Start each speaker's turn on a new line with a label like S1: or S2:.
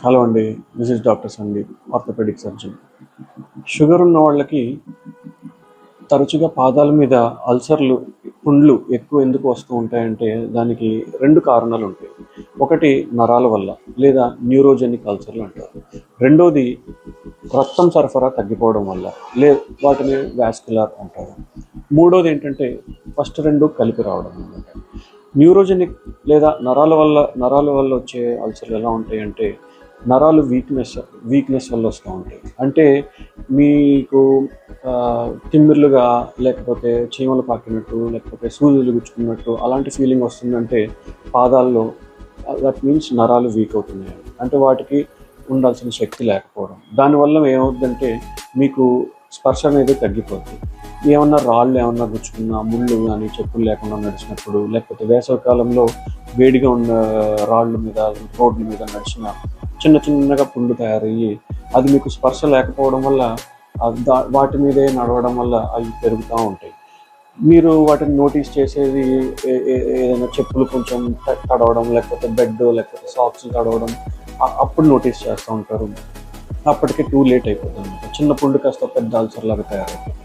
S1: Hello అండి this is doctor Sandeep orthopaedic surgeon sugar ఉన్న వాళ్ళకి తరచుగా పాదాల మీద అల్సర్లు పుండ్లు ఎక్కువ ఎందుకు వస్తూ ఉంటాయంటే దానికి రెండు కారణాలు ఉంటాయి. ఒకటి నరాల వల్ల లేదా న్యూరోజెనిక్ అల్సర్లు అంటారు. రెండోది రక్తం సరఫరా తగ్గిపోవడం వల్ల లే వాటిని వ్యాస్కులర్ అంటారు. మూడోది ఏంటంటే ఫస్ట్ రెండు కలిపి రావడం అన్నమాట న్యూరోజెనిక్ లేదా నరాల వల్ల నరాల వల్ల వచ్చే అల్సర్లు ఎలా ఉంటాయంటే నరాలు వీక్నెస్ వీక్నెస్ వల్ల వస్తూ ఉంటాయి. అంటే మీకు తిమ్మిర్లుగా లేకపోతే చీమలు పాకినట్టు లేకపోతే సూదులు గుచ్చుకున్నట్టు అలాంటి ఫీలింగ్ వస్తుందంటే పాదాల్లో దట్ మీన్స్ నరాలు వీక్ అవుతున్నాయి. అంటే వాటికి ఉండాల్సిన శక్తి లేకపోవడం. దానివల్ల ఏమవుతుందంటే మీకు స్పర్శ అనేది తగ్గిపోతుంది ఏమన్నా రాళ్ళు ఏమన్నా గుచ్చుకున్నా ముళ్ళు కానీ చెప్పులు లేకుండా నడిచినప్పుడు లేకపోతే వేసవికాలంలో వేడిగా ఉన్న రాళ్ళ మీద రోడ్ల మీద నడిచిన చిన్న చిన్నగా పుండు తయారయ్యి అది మీకు స్పర్శ లేకపోవడం వల్ల వాటి మీదే నడవడం వల్ల అవి పెరుగుతూ ఉంటాయి. మీరు వాటిని నోటీస్ చేసేది ఏ- ఏదైనా చెప్పులు కొంచెం తడవడం లేకపోతే బెడ్ లేకపోతే సాక్స్ తడవడం అప్పుడు నోటీస్ చేస్తూ ఉంటారు. అప్పటికి టూ లేట్ అయిపోతుంది. చిన్న పుండు కాస్త పెద్ద అల్సర్ లాగా తయారవుతుంది.